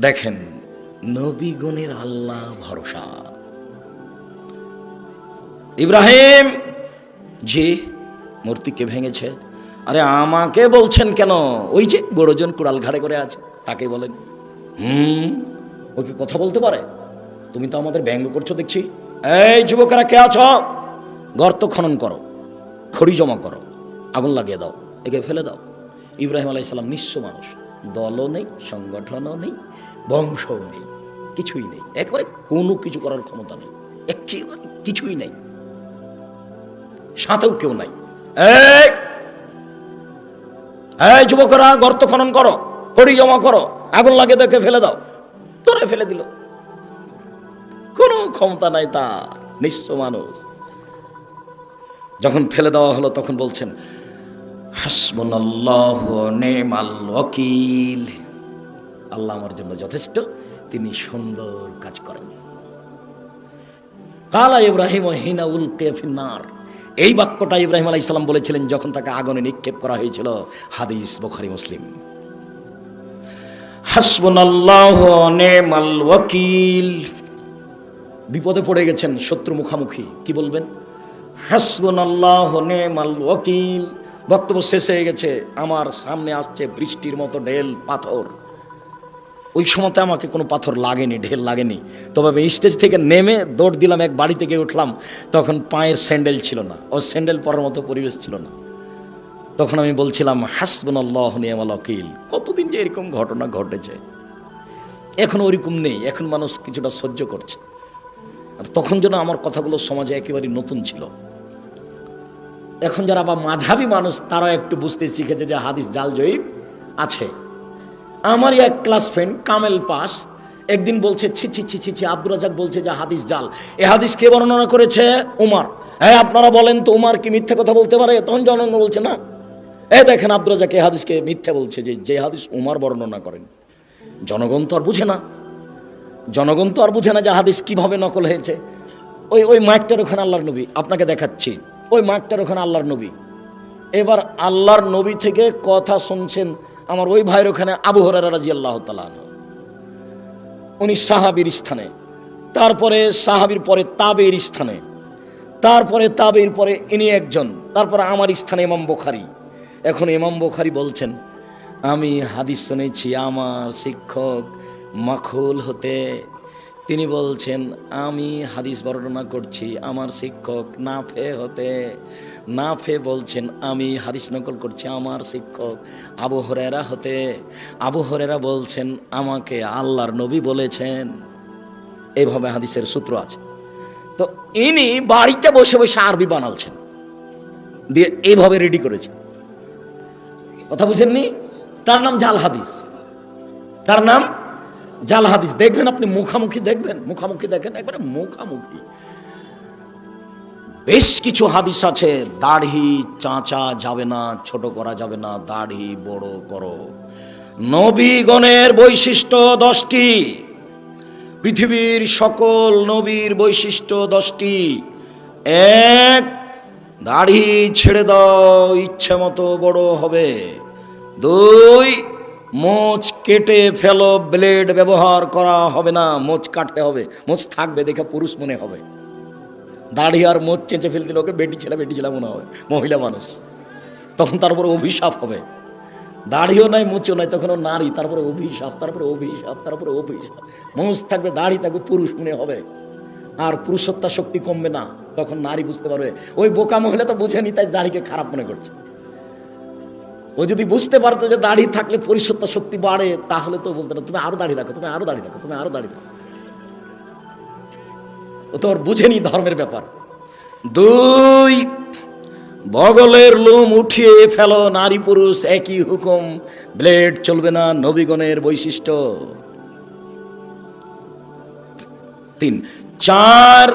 দেখেন, নবীগণের আল্লাহ ভরসা। ইব্রাহিম, জি, মূর্তিকে ভেঙেছে। আরে আমাকে বলছেন কেন? ওই যে বড়জন কুড়াল ঘাড়ে করে আছে, তাকে বলেন। হুম, ও কি কথা বলতে পারে? তুমি তো আমাদের ব্যঙ্গ করছ, দেখছি। এই যুবকেরা কে আছো? গর্ত খনন করো, খড়ি জমা করো, আগুন লাগিয়ে দাও, একে ফেলে দাও। ইব্রাহিম আলাইহিস সালাম নিঃস্ব মানুষ। দলও নেই, সংগঠনও নেই, বংশও নেই, কিছুই নেই। একেবারে কোনো কিছু করার ক্ষমতা নেই। একেবারে কিছুই নেই। সাথেও কেউ নাই। যুবকরা, গর্ত খনন করো খড়ি জমা করো, আগুন লাগিয়ে দেখে ফেলে দাও। তোরে ফেলে দিল। কোনো ক্ষমতা নাই তার, নিঃস্ব মানুষ। যখন ফেলে দেওয়া হলো, তখন বলছেন হাসবুনাল্লাহ আল্লাহ আমার জন্য যথেষ্ট, তিনি সুন্দর কাজ করেন। কালা ইব্রাহিম হিনা উল কেফিনার এই বাক্যটা ইব্রাহিম আলাইহিস ইসলাম বলেছিলেন যখন তাকে আগুনে নিক্ষেপ করা হয়েছিল, হাদিস বখারি, মুসলিম। হাসবুনাল্লাহ ওয়াকিল। বিপদে পড়ে গেছেন শত্রু মুখামুখি, কি বলবেন? হাসবুন আল্লাহ নেমাল ওয়াকিল। বক্তব্য শেষ হয়ে গেছে। আমার সামনে আসছে বৃষ্টির মতো ঢেল পাথর। ওই সময়তে আমাকে কোনো পাথর লাগেনি, ঢেল লাগেনি। তবে আমি স্টেজ থেকে নেমে দৌড় দিলাম, এক বাড়ি থেকে উঠলাম। তখন পায়ের স্যান্ডেল ছিল না। ও স্যান্ডেল পরার মতো পরিবেশ ছিল না। তখন আমি বলছিলাম হাসবুন আল্লাহ নিয়ামাল ওকিল কতদিন যে এরকম ঘটনা ঘটেছে। এখন ওরকম নেই। এখন মানুষ কিছুটা সহ্য করছে। আর তখন যেন আমার কথাগুলো সমাজে একেবারে নতুন ছিল। এখন যারা বা মাঝাবি মানুষ তারা একটু বুঝতে শিখেছে যে হাদিস জাল জয়ীব আছে। আমারই এক ক্লাস ফ্রেন্ড, কামেল পাস, একদিন বলছে, ছি ছি ছি ছি ছি, আব্দুর রাজাক বলছে যে হাদিস জাল। এ হাদিস কে বর্ণনা করেছে? উমার। হ্যাঁ আপনারা বলেন তো উমার কি মিথ্যে কথা বলতে পারে? তখন জনগণ বলছে, না। এ দেখেন আব্দুর রাজাক এ হাদিসকে মিথ্যে বলছে যে যে হাদিস উমার বর্ণনা করেন। জনগণ তো আর বুঝে না। জনগণ তো আর বুঝে না যে হাদিস কীভাবে নকল হয়েছে। ওই ওই মাইকটার ওখানে আল্লাহর নবী। আপনাকে দেখাচ্ছি। ওই মাঠটার ওখানে আল্লাহর নবী। এবার আল্লাহর নবী থেকে কথা শুনছেন আমার ওই ভাইয়ের ওখানে আবু হরারা রাজি আল্লাহ তালা উনি সাহাবির স্থানে। তারপরে সাহাবির পরে তাবের স্থানে। তারপরে তাবের পরে ইনি একজন। তারপরে আমার স্থানে ইমাম বোখারি। এখন ইমাম বোখারি বলছেন, আমি হাদিস শুনেছি, আমার শিক্ষক মাখুল হতে তিনি বলছেন, আমি হাদিস বর্ণনা করছি, আমার শিক্ষক নাফে হতে। নাফে বলছেন, আমি হাদিস নকল করছি, আমার শিক্ষক আবু হরেরা হতে। আবু হরেরা বলছেন, আমাকে আল্লাহর নবী বলেছেন। এইভাবে হাদিসের সূত্র আছে। তো ইনি বাড়িতে বসে বসে আরবি বানালছেন, দিয়ে এইভাবে রেডি করেছেন কথা বুঝেননি? তার নাম জাল হাদিস। তার নাম জাল হাদিস, দেখবেন আপনি মুখামুখি, দেখবেন, মুখামুখি দেখেন, একবারে মুখামুখি। বেশ কিছু হাদিস আছে, দাড়ি চাঁচা যাবে না, ছোট করা যাবে না, দাড়ি বড় করো। নবীগণের বৈশিষ্ট্য দশটি। পৃথিবীর সকল নবীর বৈশিষ্ট্য দশটি। এক, দাড়ি ছেড়ে দাও ইচ্ছে মতো বড় হবে। দুই মোচ কেটে ফেলো, ব্লেড ব্যবহার করা হবে না, মোচ কাটতে হবে, মোচ থাকবে দেখে পুরুষ মনে হবে। দাড়ি আর মোচ চেঁচে ফেলতে ওকে বেটি ছেলে বেটি ছেলে মনে হবে, মহিলা মানুষ। তখন তার উপরে অভিশাপ হবে। দাড়িও নাই, মোচও নাই তখন নারী তারপরে অভিশাপ তারপরে অভিশাপ তারপরে অভিশাপ। মোচ থাকবে, দাড়ি থাকবে, পুরুষ মনে হবে। আর পুরুষত্বা শক্তি কমবে না, তখন নারী বুঝতে পারবে, ওই বোকা মহিলা তো বুঝেনি, তাই দাড়িকে খারাপ মনে করছে। ও যদি বুঝতে পারতো যে দাড়ি থাকলে পরিশুদ্ধ শক্তি বাড়ে, তাহলে তো বলতো না, তুমি আরও দাড়ি রাখো, তুমি আরও দাড়ি রাখো, তুমি আরও দাড়ি রাখো। ও তো বুঝেনি ধর্মের ব্যাপার। দুই, বগলের লোম উঠিয়ে ফেলো, নারী পুরুষ একই হুকুম, ব্লেড চলবে না নবীগণের বৈশিষ্ট্য। তিন, চার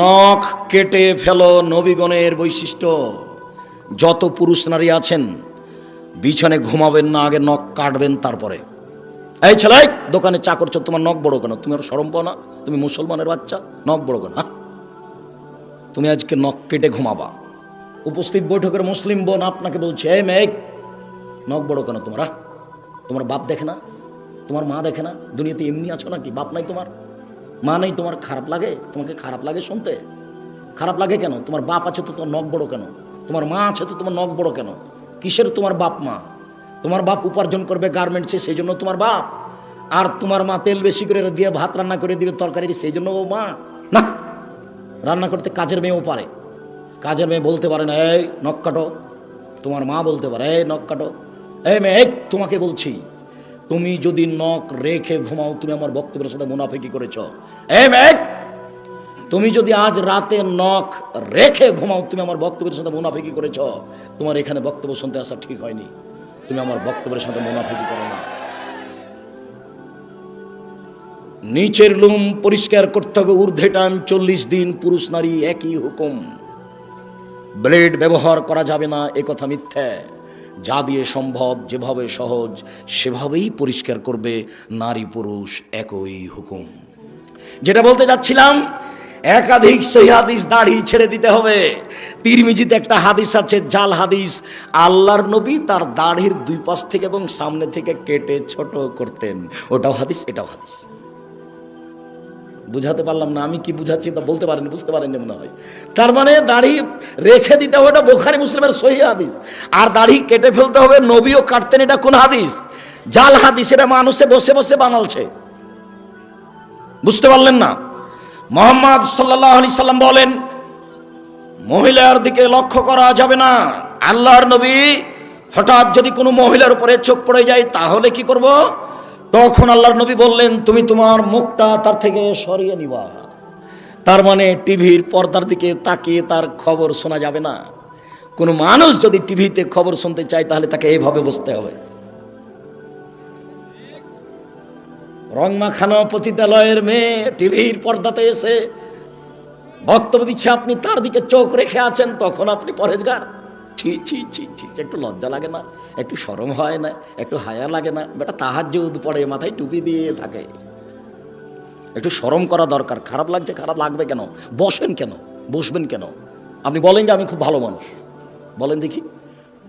নখ কেটে ফেলো নবীগণের বৈশিষ্ট্য। যত পুরুষ নারী আছেন বিছানে ঘুমাবেন না, আগে নখ কাটবেন তারপরে। এই ছেলে, দোকানে চা করছ, তোমার নখ বড় কেন? তুমি আর সরম পাও না? তুমি মুসলমানের বাচ্চা, নখ বড় কেন? তুমি আজকে নখ কেটে ঘুমাবা। উপস্থিত বৈঠকের মুসলিম বোন আপনাকে বলছে, এই মেঘ নখ বড় কেন তোমরা তোমার বাপ দেখে না? তোমার মা দেখে না? দুনিয়াতে এমনি আছো নাকি? বাপ নাই তোমার? মা নেই, তোমার খারাপ লাগে? তোমাকে খারাপ লাগে শুনতে? খারাপ লাগে কেন? তোমার বাপ আছে তো তোমার নখ বড় কেন? তোমার মা আছে তো তোমার নখ বড় কেন? কিসের তোমার বাপ মা? তোমার বাপ উপার্জন করবে গার্মেন্টসে সেই জন্য তোমার বাপ। আর তোমার মা তেল বেশি করে দিয়ে ভাত রান্না করে দিবে তরকারি সেই জন্য ও মা। না, রান্না করতে কাজের মেয়েও পারে। কাজের মেয়ে বলতে পারে না, এই নখ কাটো। তোমার মা বলতে পারে, এই নখ কাটো। এই মেয়ে তোমাকে বলছি, তুমি যদি নখ রেখে ঘুমাও, তুমি আমার বক্তব্যের সাথে মুনাফিকি করেছ। এই মেয়ে তুমি যদি আজ রাতে নখ রেখে ঘুমাও, তুমি আমার বক্তব্যের সাথে মুনাফিকি করেছ, তোমার এখানে বক্তব্য শুনতে আসা ঠিক হয়নি। তুমি আমার বক্তব্যের সাথে মুনাফিকি করো না। নিচের লুম পরিষ্কার করতে হবে, ঊর্ধ্বে টাইম চল্লিশ দিন পুরুষ নারী একই হুকুম। ব্লেড ব্যবহার করা যাবে না, এ কথা মিথ্যা। যা দিয়ে সম্ভব, যেভাবে সহজ, সেভাবেই পরিষ্কার করবে নারী পুরুষ একই হুকুম। যেটা বলতে যাচ্ছিলাম একাধিক সেই হাদিস দাড়ি ছেড়ে দিতে হবে। তিরমিজিতে একটা হাদিস আছে, জাল হাদিস। আল্লাহর নবী তার দাড়ির দুই পাশ থেকে এবং সামনে থেকে কেটে ছোট করতেন। ওটাও হাদিস, এটাও হাদিস। বুঝাতে পারলাম না, আমি কি বুঝাচ্ছি তা বলতে পারেনি, বুঝতে পারেনি মনে হয়। তার মানে দাড়ি রেখে দিতে হবে এটা বোখারি মুসলিমের সহি হাদিস। আর দাড়ি কেটে ফেলতে হবে, নবীও কাটতেন, এটা কোন হাদিস? জাল হাদিস, এটা মানুষে বসে বসে বানালছে। বুঝতে পারলেন না? মোহাম্মদ সাল্লাহ আলি সাল্লাম বলেন, মহিলার দিকে লক্ষ্য করা যাবে না। আল্লাহর নবী হঠাৎ যদি কোনো মহিলার উপরে চোখ পড়ে যায়, তাহলে কি করব? তখন আল্লাহর নবী বললেন, তুমি তোমার মুখটা তার থেকে সরিয়ে নিবা। তার মানে টিভির পর্দার দিকে তাকিয়ে তার খবর শোনা যাবে না। কোনো মানুষ যদি টিভিতে খবর শুনতে চায়, তাহলে তাকে এভাবে বসতে হবে। রংমাখানো পতিতালয়ের মেয়ে টিভির পর্দাতে এসে বক্তব্য দিচ্ছে, আপনি তার দিকে চোখ রেখে আছেন, তখন আপনি পরেজগার ছি ছি ছি ছি একটু লজ্জা লাগে না, একটু সরম হয় না, একটু হায়া লাগে না। বেটা তাহার যুদ পড়ে, মাথায় টুপি দিয়ে থাকে। একটু সরম করা দরকার। খারাপ লাগছে, খারাপ লাগবে কেন? বসেন কেন? বসবেন কেন? আপনি বলেন যে আমি খুব ভালো মানুষ। বলেন দেখি।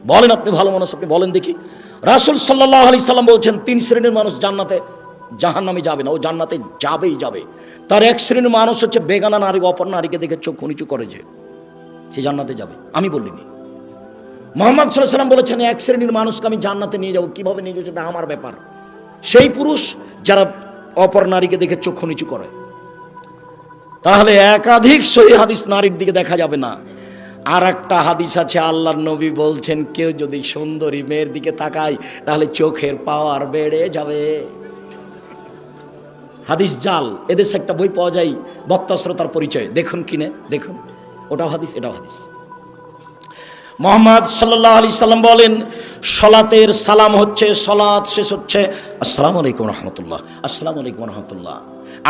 বলেন আপনি ভালো মানুষ, আপনি বলেন দেখি। রাসুল সাল্লাহ আলি সাল্লাম বলছেন, তিন শ্রেণির মানুষ জান্নাতে জাহান নামে যাবে না, ও জান্নাতে যাবেই যাবে। তার এক শ্রেণির মানুষ হচ্ছে বেগানা নারী, অপর নারীকে দেখে চোখ নিচু করে যে সে জান্নাতে যাবে। আমি বলিনি। মোহাম্মদ সাল্লাম বলেছেন, এক শ্রেণির মানুষকে আমি জান্নাতে নিয়ে যাব। কীভাবে নিয়ে যাব সেটা আমার ব্যাপার। সেই পুরুষ যারা অপর নারীকে দেখে চক্ষু নিচু করে। তাহলে একাধিক সহি হাদিস নারীর দিকে দেখা যাবে না। আর একটা হাদিস আছে, আল্লাহর নবী বলছেন, কেউ যদি সুন্দরী মেয়ের দিকে তাকায়, তাহলে চোখের পাওয়ার বেড়ে যাবে। হাদিস জাল, এদেশে একটা বই পাওয়া যায়, বক্তা শ্রোতার পরিচয়। দেখুন কিনে, দেখুন। ওটাও হাদিস, এটাও হাদিস। মোহাম্মদ সাল্লাহ আলি সাল্লাম বলেন, সলাতের সালাম হচ্ছে, সলাৎ শেষ হচ্ছে। আসসালাম আলাইকুম রহমতুল্লাহ, আসসালাম আলাইকুম রহমতুল্লাহ।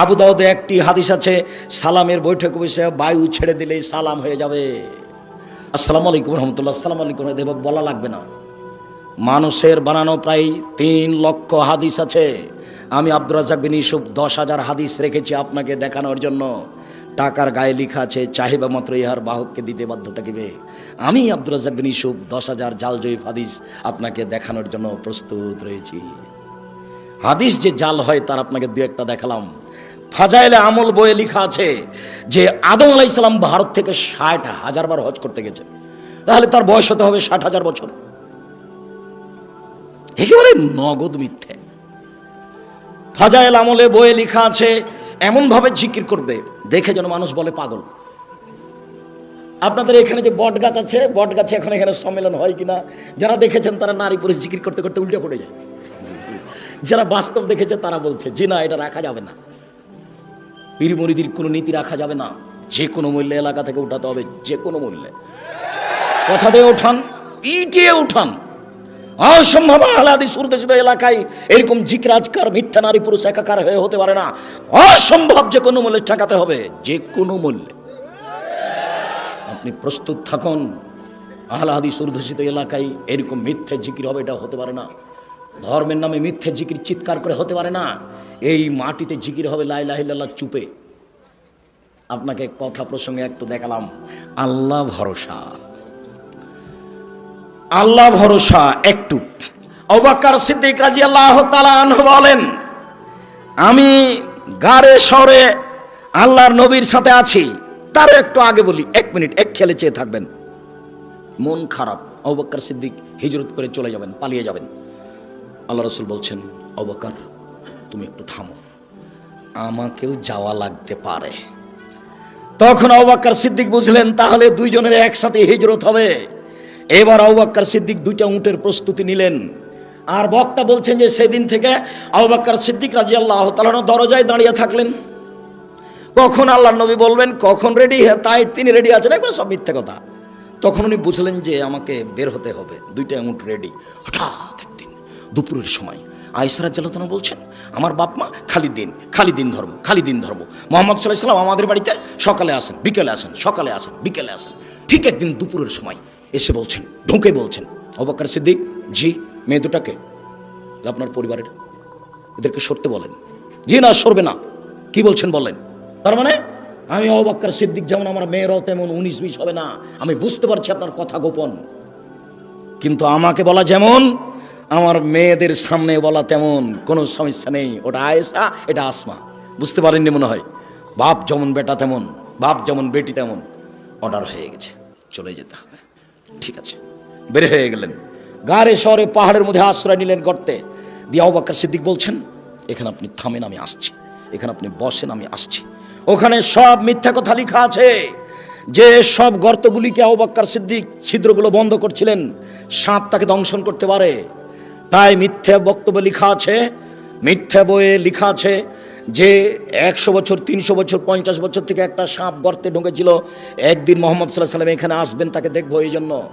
আবু দাউদে একটি হাদিস আছে, সালামের বৈঠক বসে বায়ু ছেড়ে দিলেই সালাম হয়ে যাবে। আসসালাম আলাইকুম রহমতুল্লাহ, আসসালামু আলাইকুম দেব বলা লাগবে না। মানুষের বানানো প্রায় তিন লক্ষ হাদিস আছে। আমি আব্দুর রাজাক বিন ইউসুফ দশ হাজার হাদিস রেখেছি আপনাকে দেখানোর জন্য। টাকার গায়ে লেখা আছে, চাহিবা মাত্র ইহার বাহককে দিতে বাধ্য থাকিবে। আমি আব্দুর রাজাক বিন ইউসুফ দশ হাজার জাল জয়ীফ হাদিস আপনাকে দেখানোর জন্য প্রস্তুত রয়েছি। হাদিস যে জাল হয় তার আপনাকে দু একটা দেখালাম। ফাজাইলে আমল বইয়ে লেখা আছে যে আদম আলাইসালাম ভারত থেকে ষাট হাজার বার হজ করতে গেছে। তাহলে তার বয়স হতে হবে ষাট হাজার বছর। একেবারে নগদ মিথ্যে। ফাজাইল আমলে বইয়ে লেখা আছে, এমনভাবে জিকির করবে, দেখে যেন মানুষ বলে পাগল। আপনাদের এখানে যে বট গাছ আছে বট গাছে এখন এখানে সম্মেলন হয় কিনা, যারা দেখেছেন তারা নারী পুরুষ জিকির করতে করতে উল্টে পড়ে যায়। যারা বাস্তব দেখেছে তারা বলছে যে না, এটা রাখা যাবে না। পীর মরিদির কোনো নীতি রাখা যাবে না। যে কোনো মূল্যে এলাকা থেকে উঠাতে হবে, যে কোনো মূল্যে। কথা দিয়ে উঠান, পিটিয়ে উঠান। অসম্ভব আহ্লাদি সুরদেশিত এলাকায় এরকম জিকরাজকার, মিথ্যা নারী পুরুষ একাকার হয়ে হতে পারে না। অসম্ভব যে কোনো মূল্যে ঠেকাতে হবে, যে কোনো মূল্যে। আপনি প্রস্তুত থাকুন, আহ্লাদি সুরদূষিত এলাকায় এরকম মিথ্যে জিকির হবে, এটা হতে পারে না। ধর্মের নামে মিথ্যে জিকির চিৎকার করে হতে পারে না। এই মাটিতে জিকির হবে লাই লাহিল্লাহ চুপে। আপনাকে কথা প্রসঙ্গে একটু দেখালাম। আল্লাহ ভরসা। আল্লাহ ভরসা একটু অবাক্কার সিদ্দিক রাজি আল্লাহ বলেন, আমি গাড়ে শহরে আল্লাহর নবীর সাথে আছি তার একটু আগে বলি, এক মিনিট, এক খেলে চেয়ে থাকবেন। মন খারাপ, অবক্কর সিদ্দিক হিজরত করে চলে যাবেন, পালিয়ে যাবেন। আল্লাহ রসুল বলছেন অবকার তুমি একটু থামো। আমাকেও যাওয়া লাগতে পারে। তখন অবাক্কার সিদ্দিক বুঝলেন, তাহলে দুইজনের একসাথে হিজরত হবে। এবার অবাক্কার সিদ্দিক দুইটা উটের প্রস্তুতি নিলেন। আর বক্তা বলছেন যে সেদিন থেকে আবাক্কার সিদ্দিক রাজি আল্লাহ তালানো দরজায় দাঁড়িয়ে থাকলেন। কখন আল্লাহ নবী বলবেন, কখন রেডি? তাই তিনি রেডি আছেন। একবার সব মিথ্যে কথা। তখন উনি বুঝলেন যে আমাকে বের হতে হবে। দুইটা উট রেডি। হঠাৎ একদিন দুপুরের সময় আইসরাজ জালাতনা বলছেন, আমার বাপ মা খালি দিন খালি দিন ধর্ম খালি দিন ধর্ম। মোহাম্মদ সাল্লাহ সাল্লাম আমাদের বাড়িতে সকালে আসেন, বিকেলে আসেন, সকালে আসেন, বিকেলে আসেন। ঠিক একদিন দুপুরের সময় এসে বলছেন, ঢুকে বলছেন, অবাক্কার সিদ্দিক, জি, মেয়ে দুটাকে, আপনার পরিবারের, এদেরকে সরতে বলেন। জি না, সরবে না। কি বলছেন বলেন? তার মানে আমি অবাক্কার সিদ্দিক, যেমন আমার মেয়েরাও তেমন উনিশ বিশ হবে না। আমি বুঝতে পারছি আপনার কথা গোপন। কিন্তু আমাকে বলা যেমন, আমার মেয়েদের সামনে বলা তেমন কোনো সমস্যা নেই। ওটা আয়েসা এটা আসমা। বুঝতে পারেননি মনে হয়? বাপ যেমন বেটা তেমন, বাপ যেমন বেটি তেমন, অর্ডার হয়ে গেছে। চলে যেতে হবে। ঠিক আছে। বের হয়ে গেলেন। গাড়ে শহরে পাহাড়ের মধ্যে আশ্রয় নিলেন গর্তে। দিয়ে অবাক্কার সিদ্দিক বলছেন, এখানে আপনি থামেন, আমি আসছি। এখানে আপনি বসেন, আমি আসছি। ওখানে সব মিথ্যা কথা লেখা আছে। যে সব গর্তগুলিকে আবাক্কার সিদ্দিক ছিদ্রগুলো বন্ধ করছিলেন, সাপ তাকে দংশন করতে পারে। তাই মিথ্যা বক্তব্য লেখা আছে, মিথ্যা বইয়ে লেখা আছে যে একশো বছর, তিনশো বছর, পঞ্চাশ বছর থেকে একটা সাপ গর্তে ঢুকেছিল। একদিন মোহাম্মদ সাল্লাহ সাল্লাম এখানে আসবেন, তাকে দেখব। এই জন্য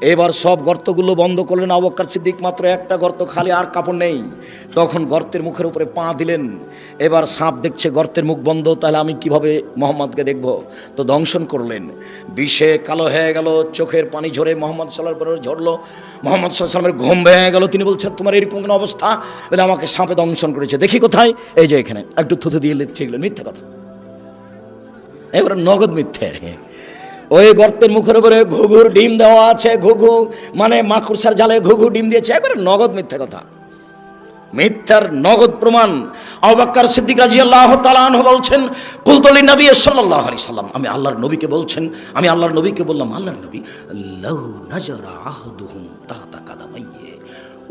এবার সব গর্তগুলো বন্ধ করলেন আবক্কার সিদ্দিক, মাত্র একটা গর্ত খালি আর কাপড় নেই। তখন গর্তের মুখের উপরে পা দিলেন। এবার সাপ দেখছে গর্তের মুখ বন্ধ, তাহলে আমি কীভাবে মোহাম্মদকে দেখব? তো দংশন করলেন। বিষে কালো হয়ে গেল, চোখের পানি ঝরে মোহাম্মদ সাল্লার পরে ঝরলো। মোহাম্মদ সাল্লামের ঘুম ভেঙে গেল। তিনি বলছেন, তোমার এরকম কোনো অবস্থা? বলে, আমাকে সাপে দংশন করেছে। দেখি কোথায়? এই যে এখানে। একটু থুতু দিয়ে লিখছে এগুলো। মিথ্যে কথা। এবার নগদ মিথ্যে। ওই গর্তের মুখের উপরে ঘুঘুর ডিম দেওয়া আছে, ঘুঘু। মানে মাকড়সার জালে ঘুঘু ডিম দিয়েছে। একবারে নগদ মিথ্যা কথা। মিথ্যার নগদ প্রমাণ। আবাক্কার সিদ্দিক রাজি আল্লাহ তালাহ বলছেন কুলতলি নবী সাল্লাহ আলি সাল্লাম। আমি আল্লাহর নবীকে বলছেন আমি আল্লাহর নবীকে বললাম আল্লাহর নবী লাউ নাজারা আহদুহুম তাহতা কাদামাইয়ে।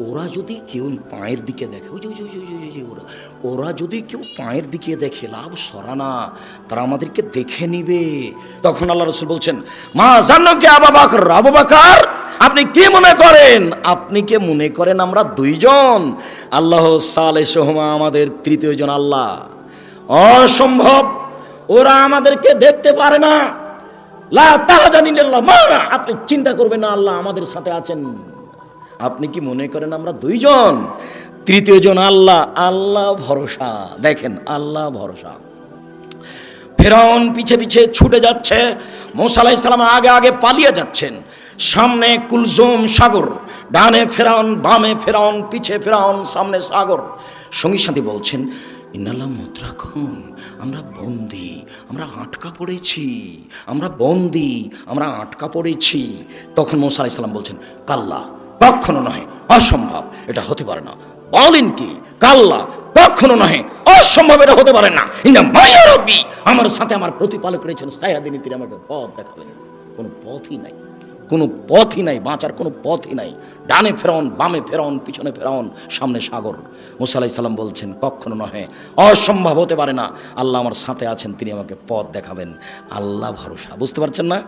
ওরা যদি কেউ পায়ের দিকে দেখে ওই যে ওই যে, ওরা। ওরা যদি কেউ পায়ের দিকে দেখে লাভ সরানা তারা আমাদেরকে দেখে নিবে। তখন আল্লাহ রসুল বলছেন মা জানো কে আবা বাকর? আবু বাকার আপনি কি মনে করেন? আপনি কে মনে করেন আমরা দুইজন? আল্লাহ সালে সোহমা আমাদের তৃতীয় জন আল্লাহ। অসম্ভব। ওরা আমাদেরকে দেখতে পারে না। লা আপনি চিন্তা করবেন না, আল্লাহ আমাদের সাথে আছেন। আপনি কি মনে করেন আমরা দুইজন? তৃতীয় জন আল্লাহ আল্লাহ ভরসা। দেখেন, আল্লাহ ভরসা। ফেরাউন পিছে পিছে ছুটে যাচ্ছে। মোসা আলাইহিস আগে আগে পালিয়ে যাচ্ছেন। সামনে কুলজুম সাগর, ডানে ফেরাউন, বামে ফেরাউন, পিছে ফেরাউন, সামনে সাগর। সঙ্গী সাথে বলছেন ইনাল্লাহ মুদ্রাক্ষণ আমরা বন্দি, আমরা আটকা পড়েছি, আমরা বন্দি, আমরা আটকা পড়েছি। তখন মোসা আলাইহিস সালাম বলছেন, কাল্লা, কখনো নহে, অসম্ভব, এটা হতে পারে না। বলেন কি, কাল্লা, কখনো নহে, অসম্ভব, এটা হতে পারে না। ইনা মায়া রব্বি আমার সাথে আমার প্রতিপালক রয়েছেন সায়াদিনী তিনি আমাকে পথ দেখাবেন। কোনো পথই নাই। কোনো পথই নাই, বাঁচার কোনো পথই নাই। ডানে ফেরাউন, বামে ফেরাউন, পিছনে ফেরাউন, সামনে সাগর। মুসা আলাইহিস সালাম বলছেন, কখনো নহে, অসম্ভব হতে পারে না। আল্লাহ আমার সাথে আছেন, তিনি আমাকে পথ দেখাবেন। আল্লাহ ভরসা, বুঝতে পারছেন না?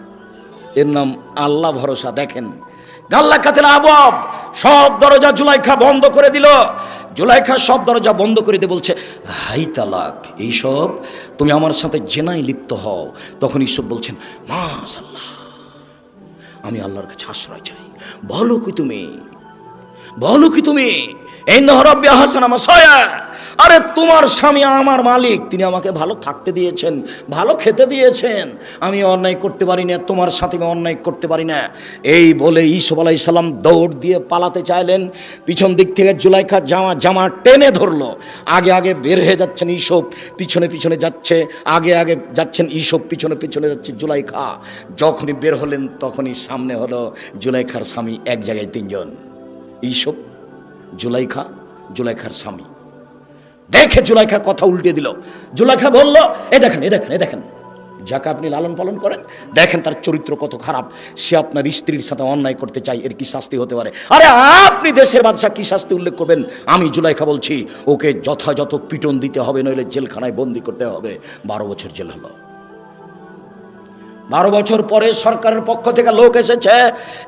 এর নাম আল্লাহ ভরসা, দেখেন। গাল্লা কাতেল আবব, সব দরজা জুলাইখা বন্ধ করে দিল। জুলাইখা সব দরজা বন্ধ করে দিয়ে বলছে, হাই তালাক, এইসব? তুমি আমার সাথে জেনাই লিপ্ত হও। তখন ঈশ্বর বলছেন মা আল্লাহ আমি আল্লাহর কাছে আশ্রয় চাই। বলো কি তুমি? বলো কি তুমি? এই নহরব্য হাসান আমার সয়া আরে তোমার স্বামী আমার মালিক, তিনি আমাকে ভালো থাকতে দিয়েছেন, ভালো খেতে দিয়েছেন। আমি অন্যায় করতে পারি না, তোমার সাথে আমি অন্যায় করতে পারি না। এই বলে ইসব আলাইসাল্লাম দৌড় দিয়ে পালাতে চাইলেন। পিছন দিক থেকে জুলাইখা জামা জামা টেনে ধরলো। আগে আগে বের হয়ে যাচ্ছেন ইসব পিছনে পিছনে যাচ্ছে। আগে আগে যাচ্ছেন ইসব পিছনে পিছনে যাচ্ছে জুলাইখা যখনই বের হলেন, তখনই সামনে হলো জুলাইখার স্বামী, এক জায়গায় তিনজন। ইসব জুলাইখা জুলাইখার স্বামী। দেখে জুলাইখা কথা উল্টে দিল। জুলাইখা বলল, এ দেখেন এ দেখেন এ দেখেন। যাকে আপনি লালন পালন করেন, দেখেন তার চরিত্র কত খারাপ। সে আপনার স্ত্রীর সাথে অন্যায় করতে চাই এর কি শাস্তি হতে পারে? আরে আপনি দেশের বাদশাহ কি শাস্তি উল্লেখ করবেন? আমি জুলাইখা বলছি, ওকে যথাযথ পিটন দিতে হবে, নইলে জেলখানায় বন্দি করতে হবে। বারো বছর জেল হলো। বারো বছর পরে সরকারের পক্ষ থেকে লোক এসেছে,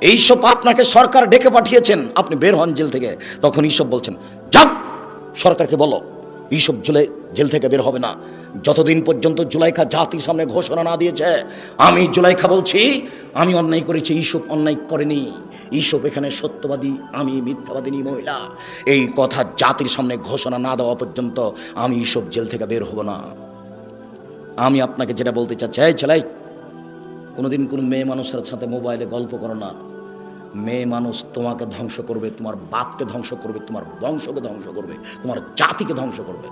এইসব আপনাকে সরকার ডেকে পাঠিয়েছেন। আপনি বের হন জেল থেকে। তখন এইসব বলছেন যাক সরকারকে বলো। এইসব জেলে, জেল থেকে বের হবে না। যতদিন পর্যন্ত জুলাইখা জাতির সামনে ঘোষণা না দিয়েছে, আমি জুলাইখা বলছি, আমি অন্যায় করেছি, এইসব অন্যায় করেনি। এইসব এখানে সত্যবাদী, আমি মিথ্যাবাদিনী মহিলা। এই কথা জাতির সামনে ঘোষণা না দেওয়া পর্যন্ত আমি এইসব জেল থেকে বের হব না। আমি আপনাকে যেটা বলতে চাচ্ছি, এই ছেলাই কোনোদিন কোনো মেয়ে মানুষের সাথে মোবাইলে গল্প করো না। মেয়ে মানুষ তোমাকে ধ্বংস করবে, তোমার বাপকে ধ্বংস করবে, তোমার বংশকে ধ্বংস করবে, তোমার জাতিকে ধ্বংস করবে।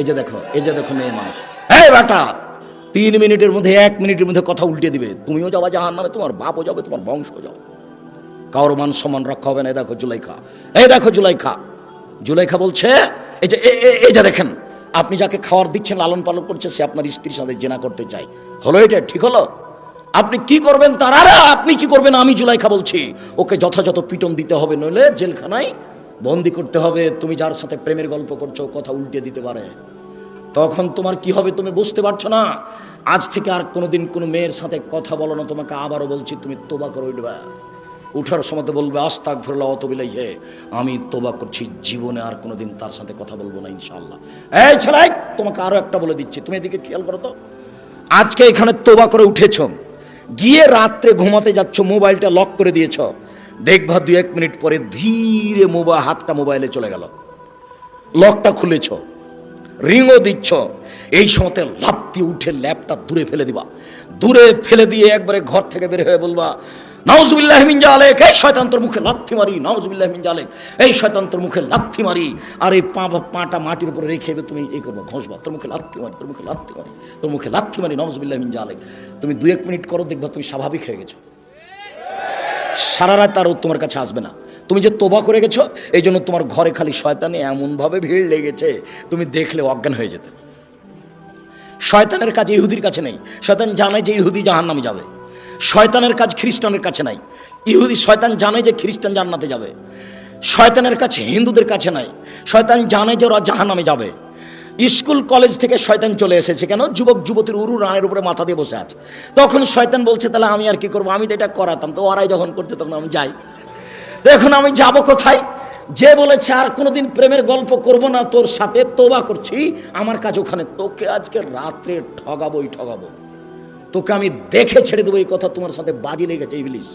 এই যে দেখো, এই যে দেখো মেয়ে মানুষ। এই বেটা, তিন মিনিটের মধ্যে, এক মিনিটের মধ্যে কথা উল্টে দিবে। তুমিও যাবা জাহান নামে তোমার বাপও যাবে, তোমার বংশ যাবে। কারোর মান সম্মান রক্ষা হবে না, এই দেখো জুলাইখা। এই দেখো জুলাইখা। জুলাইখা বলছে, এই যে এই যে দেখেন, আপনি যাকে খাওয়ার দিচ্ছেন লালন পালন করছে, সে আপনার স্ত্রীর সাথে জেনা করতে চায়। হলো এটা, ঠিক হলো? আপনি কি করবেন তার আরে আপনি কি করবেন আমি জুলাইখা বলছি। ওকে যথাযথ পিটন দিতে হবে, নইলে জেলখানায় বন্দি করতে হবে। তুমি যার সাথে প্রেমের গল্প করছ, কথা উল্টে দিতে পারে। তখন তোমার কি হবে তুমি বুঝতে পারছ না? আজ থেকে আর কোনোদিন কোনো মেয়ের সাথে কথা বলো না, তোমাকে আবারও বলছি, তুমি তোবা করে উঠবা। উঠার সময় বলবে আস্তাক ফিরলা অত বিলাই হে আমি তোবা করছি, জীবনে আর কোনোদিন তার সাথে কথা বলব না ইনশাল্লাহ এই ছেলাই তোমাকে আরও একটা বলে দিচ্ছি, তুমি এদিকে খেয়াল করো তো। আজকে এখানে তোবা করে উঠেছ। গিয়ে রাত্রে ঘুমাতে যাচ্ছ, মোবাইলটা লক করে দিয়েছ। দেখবা দু এক মিনিট পরে ধীরে মোবাইল হাতটা মোবাইলে চলে গেল। লকটা খুলেছ রিংও দিচ্ছ। এই সময়তে লাফ দিয়ে উঠে ল্যাপটা দূরে ফেলে দিবা। দূরে ফেলে দিয়ে একবারে ঘর থেকে বের হয়ে বলবা নাউজুবিল্লাহ মিন জালেক, এই শয়তান্তর মুখে লাথি মারি, নাউজুবিল্লাহ মিন জালেক, এই শয়তান্তর মুখে লাথি মারি। আর এই পা পাটা মাটির উপরে রেখে তুমি এই করব, ঘষবা। তোর মুখে লাথি মারি, তোর মুখে লাথি মারি, তোর মুখে লাথি মারি, নাউজুবিল্লাহ মিন জালেক। তুমি দু এক মিনিট করো, দেখবা তুমি স্বাভাবিক হয়ে গেছো। সারা রাত আর ও তোমার কাছে আসবে না। তুমি যে তোবা করে গেছো, এই জন্য তোমার ঘরে খালি শয়তানে এমনভাবে ভিড় লেগেছে, তুমি দেখলে অজ্ঞান হয়ে যেতে। শয়তানের কাজ ইহুদির কাছে নেই। শয়তান জানে যে ইহুদি জাহান নামে যাবে। শয়তানের কাজ খ্রিস্টানের কাছে নাই। ইহুদি শয়তান জানে যে খ্রিস্টান জান্নাতে যাবে। শয়তানের কাছে হিন্দুদের কাছে নাই। শয়তান জানে যে ওরা জাহান নামে যাবে। স্কুল, কলেজ থেকে শয়তান চলে এসেছে কেন? যুবক, যুবতীর উরু রানের উপরে মাথা দিয়ে বসে আছে। তখন শয়তান বলছে, তাহলে আমি আর কি করব? আমি তো এটা করাতাম। তো ওরাই যখন করছে, তখন আমি যাই। তো এখন আমি যাব কোথায়? যে বলেছে, আর কোনোদিন প্রেমের গল্প করব না তোর সাথে, তোবা করছি। আমার কাজ ওখানে। তোকে আজকে রাত্রে ঠগাবোই, ঠগাবো। তোকে আমি দেখে ছেড়ে দেবো, এই কথা তোমার সাথে বাজি লেগেছে ইবলিশ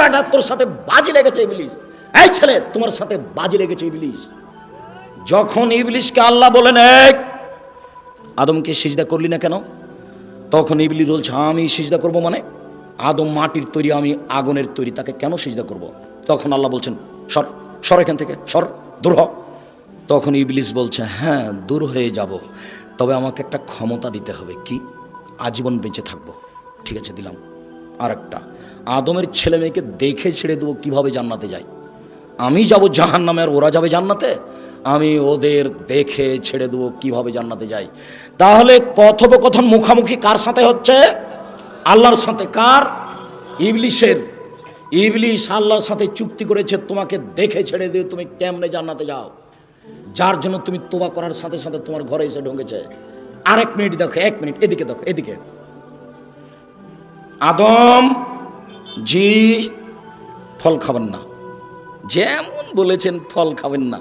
বেটা, তোর সাথে বাজি লেগেছে ইবলিশ এই ছেলে, তোমার সাথে বাজি লেগেছে ইবলিশ যখন ইবলিশকে আল্লাহ বলেন এক আদমকে সিজদা করলি না কেন? তখন ইবলিশ বলছে, আমি সিজদা করব মানে? আদম মাটির তৈরি, আমি আগুনের তৈরি, তাকে কেন সিজদা করব? তখন আল্লাহ বলছেন, সর সর এখান থেকে, সর, দূর হ। তখন ইবলিশ বলছে হ্যাঁ দূর হয়ে যাব, তবে আমাকে একটা ক্ষমতা দিতে হবে। কি? আজীবন বেঁচে থাকব। ঠিক আছে, দিলাম। আর একটা আদমের ছেলে মেয়েকে দেখে ছেড়ে দেবো, কীভাবে জান্নাতে যায় আমি যাব জাহান নামে আর ওরা যাবে জান্নাতে? আমি ওদের দেখে ছেড়ে দেবো, কীভাবে জান্নাতে যাই? তাহলে কথোপকথন মুখামুখি কার সাথে হচ্ছে? আল্লাহর সাথে কার? ইবলিশের। ইবলিশ আল্লাহর সাথে চুক্তি করেছে, তোমাকে দেখে ছেড়ে দিয়ে তুমি কেমনে জান্নাতে যাও? যার জন্য তুমি তোবা করার সাথে সাথে তোমার ঘরে এসে ঢুকেছে। আরেক মিনিট দেখো, এক মিনিট, এদিকে দেখো, এদিকে। আদম, জি, ফল খাবেন না। যেমন বলেছেন, ফল খাবেন না।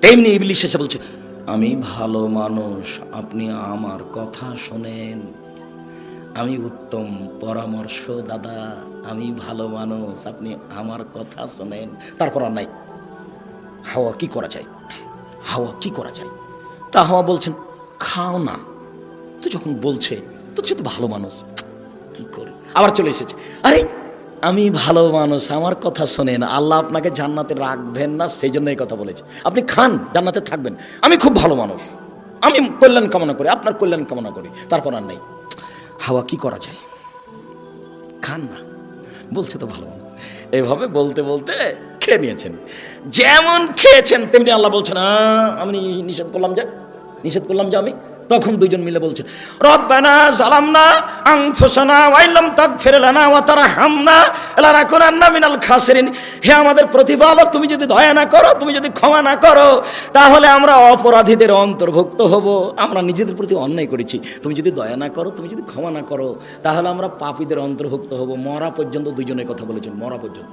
তেমনি ইবলিশ এসে বলছে, আমি ভালো মানুষ, আপনি আমার কথা শোনেন। আমি উত্তম পরামর্শ দাদা, আমি ভালো মানুষ, আপনি আমার কথা শোনেন। তারপর আর নাই। হাওয়া কি করা যায়? হাওয়া কি করা যায়? তা হাওয়া বলছেন, খাও না। তো যখন বলছে তো সে তো ভালো মানুষ। কি করে? আবার চলে এসেছে। আরে আমি ভালো মানুষ আমার কথা শোনেন আল্লাহ আপনাকে জান্নাতে রাখবেন না সেই জন্য এই কথা বলেছে। আপনি খান জান্নাতে থাকবেন। আমি খুব ভালো মানুষ। আমি কল্যাণ কামনা করি আপনার কল্যাণ কামনা করি তারপর আর নেই। হাওয়া কি করা যায়? খান না। বলছে তো ভালো মানুষ। এভাবে বলতে বলতে খেয়ে নিয়েছেন। যেমন খেয়েছেন তেমনি আল্লাহ বলছেন "আহ, আমি নিষেধ করলাম যে নিষেধ করলাম যে আমি। তখন দুজন মিলে বলছেন রব্বানা জালামনা আনফুসানা ওয়াইলাম তাগফির লানা ওয়া তারহামনা লানাকুনান্না মিনাল খাসিরিন। হে আমাদের প্রতিপালক, তুমি যদি দয়া না করো, তুমি যদি ক্ষমা না করো, তাহলে আমরা অপরাধীদের অন্তর্ভুক্ত হব। আমরা নিজেদের প্রতি অন্যায় করেছি। তুমি যদি দয়া না করো, তুমি যদি ক্ষমা না করো, তাহলে আমরা পাপীদের অন্তর্ভুক্ত হব। মরা পর্যন্ত দুজনের কথা বলেছেন, মরা পর্যন্ত।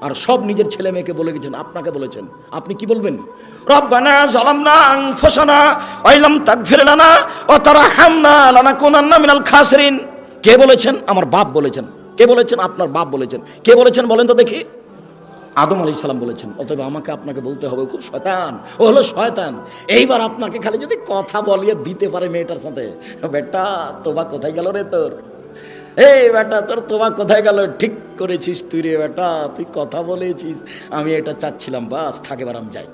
আর সব নিজের ছেলে মেয়েকে বলে গেছেন, আপনাকে বলেছেন। আপনি কি বলবেন? মিনাল কে বলেছেন? আমার বাপ বলেছেন। কে বলেছেন? আপনার বাপ বলেছেন। কে বলেছেন বলেন তো দেখি। আদম আলী সালাম বলেছেন, অতএব আমাকে আপনাকে বলতে হবে, খুব শয়তান। ও হলো শয়তান। এইবার আপনাকে খালি যদি কথা বলিয়ে দিতে পারে মেয়েটার সাথে। বেটা, তোবা কোথায় গেল রে তোর? এই বেটা, তোর তোবা কোথায় গেল? ঠিক করেছিস তুই রে বেটা, তুই কথা বলেছিস। আমি এটা চাচ্ছিলাম, বাস, থাকে বার আমি যাই।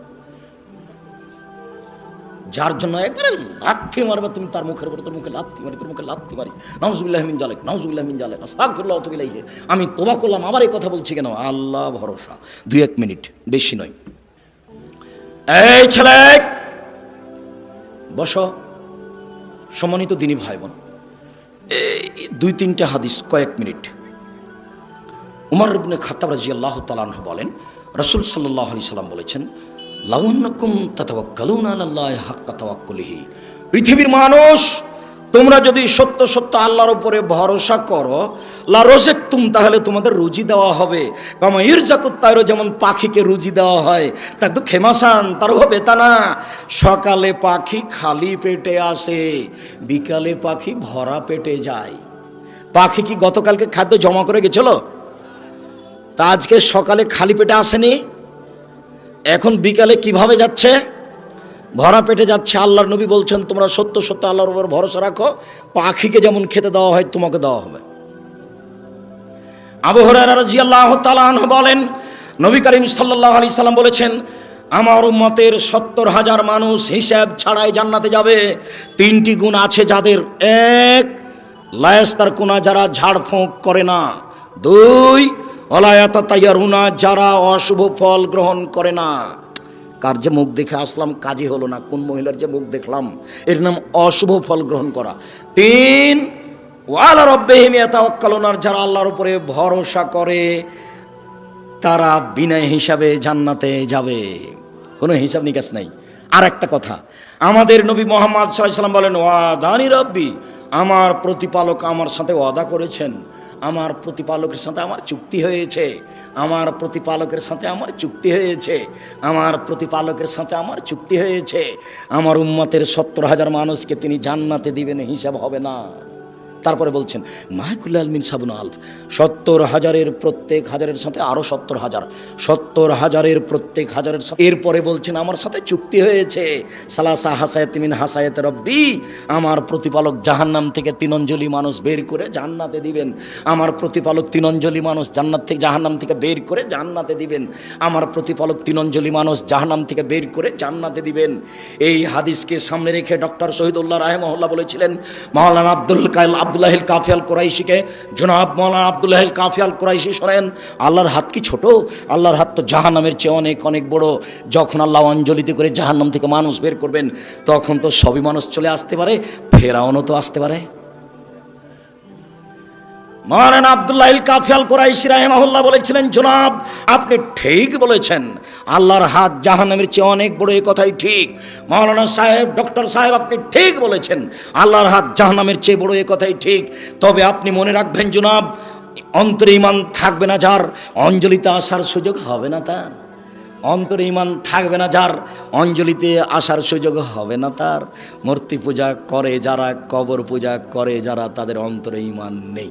যার জন্য একবারে লাথি মারবে, তুমি তার মুখের উপরে, তোর মুখে লাথি মারি, তোর মুখে লাথি মারি। নাউজুবিল্লাহ মিন জালেক নাউজুবিল্লাহ মিন জালেক আস্তাগফিরুল্লাহ তুবিল ইলাইহি। আমি তোবা করলাম, আবার এই কথা বলছি কেন? আল্লাহ ভরসা। দুই এক মিনিট, বেশি নয়। এই ছেলে, বস। সম্মানিত দিনী ভাই বোন দুই তিনটা হাদিস, কয়েক মিনিট। উমার ইবনে খাতাব রাজি আল্লাহ আনহু বলেন, রসুল সাল্লাহ আলি সাল্লাম বলেছেন লাউন্নাকুম তাতাওয়াক্কালুনা আল্লাহ হাক্কা তাওয়াক্কুলিহি। পৃথিবীর মানুষ তোমরা যদি সত্য সত্য আল্লাহর উপরে ভরসা করো, লা রোজেকতুম, তাহলে তোমাদের রুজি দেওয়া হবে। কামা ইরজাকুত তাইরও যেমন পাখিকে রুজি দেওয়া হয়, তা তো খেমাসান তার হবে তা না। সকালে পাখি খালি পেটে আসে, বিকালে পাখি ভরা পেটে যায়। পাখি কি গতকালকে খাদ্য জমা করে গেছিল? তা আজকে সকালে খালি পেটে আসেনি? এখন বিকালে কীভাবে যাচ্ছে? ভরা পেটে যাচ্ছে আল্লাহর নবী বলছেন, তোমরা সত্য সত্য আল্লাহর উপর ভরসা রাখো। পাখিকে যেমন খেতে দেওয়া হয়, তোমাকে দেওয়া হবে। আবু হরাইরা রাদিয়াল্লাহু তাআলা আনহু বলেন, নবী করিম সাল্লাল্লাহু আলাইহি সাল্লাম বলেছেন, আমার উম্মতের সত্তর হাজার মানুষ হিসাব ছাড়াই জান্নাতে যাবে। তিনটি গুণ আছে যাদের, এক, লায়াস্তার কোনা, যারা ঝাড়ফুঁক করে না। দুই অলায়াতা তাইয়ারুনা যারা অশুভ ফল গ্রহণ করে না। কার যে মুখ দেখে আসলাম, কাজই হলো না। কোন মহিলার যে মুখ দেখলাম, এর নাম অশুভ ফল গ্রহণ করা। তিন, ওয়ালা রব্বেহিম ইয়াতাওয়াক্কালুনার যারা আল্লাহর উপরে ভরসা করে, তারা বিনা হিসাবে জান্নাতে যাবে। কোনো হিসাব নিকাশ নাই। আর একটা কথা, আমাদের নবী মোহাম্মদ সাল্লাম বলেন ওয়া দানি রব্বি, আমার প্রতিপালক আমার সাথে ওয়াদা করেছেন। আমার প্রতিপালকের সাথে আমার চুক্তি হয়েছে। আমার প্রতিপালকের সাথে আমার চুক্তি হয়েছে। আমার প্রতিপালকের সাথে আমার চুক্তি হয়েছে। আমার উম্মতের সত্তর হাজার মানুষকে তিনি জান্নাতে দিবেন, হিসাব হবে না। তারপরে বলছেন মাহকুল্লাল মিন সাবুন আলফ, সত্তর হাজারের প্রত্যেক হাজারের সাথে আরও সত্তর হাজার, সত্তর হাজারের প্রত্যেক হাজারের সাথে এরপরে বলছেন, আমার সাথে চুক্তি হয়েছে। সালাসা হাসায়ত মিন হাসায়ত রব্বি, আমার প্রতিপালক জাহান্নাম থেকে তিনঞ্জলি মানুষ বের করে জান্নাতে দিবেন। আমার প্রতিপালক তিনঞ্জলি মানুষ জান্নাত থেকে, জাহান্নাম থেকে বের করে জান্নাতে দিবেন। আমার প্রতিপালক তিনঞ্জলি মানুষ জাহান্নাম থেকে বের করে জান্নাতে দিবেন। এই হাদিসকে সামনে রেখে ডক্টর শহীদুল্লাহ রাহেমহল্লা বলেছিলেন, মাওলানা আব্দুল কাইল আব্দুল্লাহিল কাফিয়াল কোরাইশিকে। জনাব মৌলানা আব্দুল্লাহিল কাফিয়াল কোরাইশি শোনেন, আল্লাহর হাত কি ছোট? আল্লাহর হাত তো জাহান্নামের চেয়ে অনেক অনেক বড়। যখন আল্লাহ অঞ্জলিতে করে জাহান্নাম থেকে মানুষ বের করবেন, তখন তো সবই মানুষ চলে আসতে পারে, ফেরাউনও তো আসতে পারে। মহারানা আবদুল্লাহ কাফিয়াল কোরাইশি রাহেমাহুল্লাহ বলেছিলেন, জনাব, আপনি ঠিক বলেছেন। আল্লাহর হাত জাহান্নামের চেয়ে অনেক বড় এই কথাই ঠিক। মৌলানা সাহেব, ডক্টর সাহেব আপনি ঠিক বলেছেন, আল্লাহর হাত জাহান্নামের চেয়ে বড় এই কথাই ঠিক। তবে আপনি মনে রাখবেন জনাব, অন্তরে ইমান থাকবে না যার, অঞ্জলিতে আসার সুযোগ হবে না তার। অন্তরে ইমান থাকবে না যার, অঞ্জলিতে আসার সুযোগ হবে না তার। মূর্তি পূজা করে যারা, কবর পূজা করে যারা, তাদের অন্তরে ইমান নেই।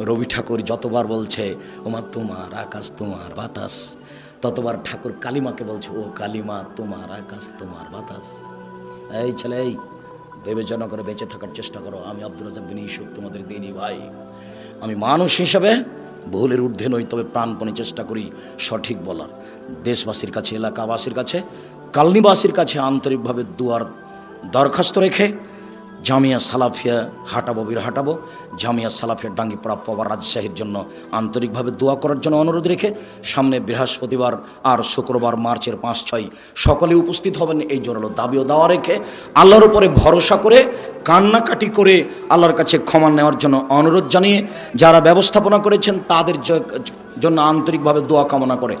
রবি ঠাকুর যতবার বলছে, ওমা তোমার আকাশ, তোমার বাতাস। ততবার ঠাকুর কালিমাকে বলছে, ও কালিমা, তোমার আকাশ, তোমার বাতাস। এই ছেলে, এই বিবেচনা করে বেঁচে থাকার চেষ্টা করো। আমি আব্দুল রাজাক বিন ইসুফ তোমাদের দিনই, ভাই। আমি মানুষ হিসেবে ভুলের ঊর্ধ্বে নই, তবে প্রাণপণে চেষ্টা করি সঠিক বলার। দেশবাসীর কাছে, এলাকাবাসীর কাছে, কালনিবাসীর কাছে আন্তরিকভাবে দুয়ার দরখাস্ত রেখে জামিয়া সালাফিয়া হাঁটাবো, বীর হাঁটাবো। জামিয়া সালাফিয়া ডাঙ্গিপাড়া পবার রাজশাহীর জন্য আন্তরিকভাবে দোয়া করার জন্য অনুরোধ রেখে সামনে বৃহস্পতিবার আর শুক্রবার মার্চের পাঁচ ছয় সকলে উপস্থিত হবেন এই জোরালো দাবিও দেওয়া রেখে আল্লাহর উপরে ভরসা করে, কান্নাকাটি করে আল্লাহর কাছে ক্ষমা নেওয়ার জন্য অনুরোধ জানিয়ে যারা ব্যবস্থাপনা করেছেন তাদের জন্য আন্তরিকভাবে দোয়া কামনা করে।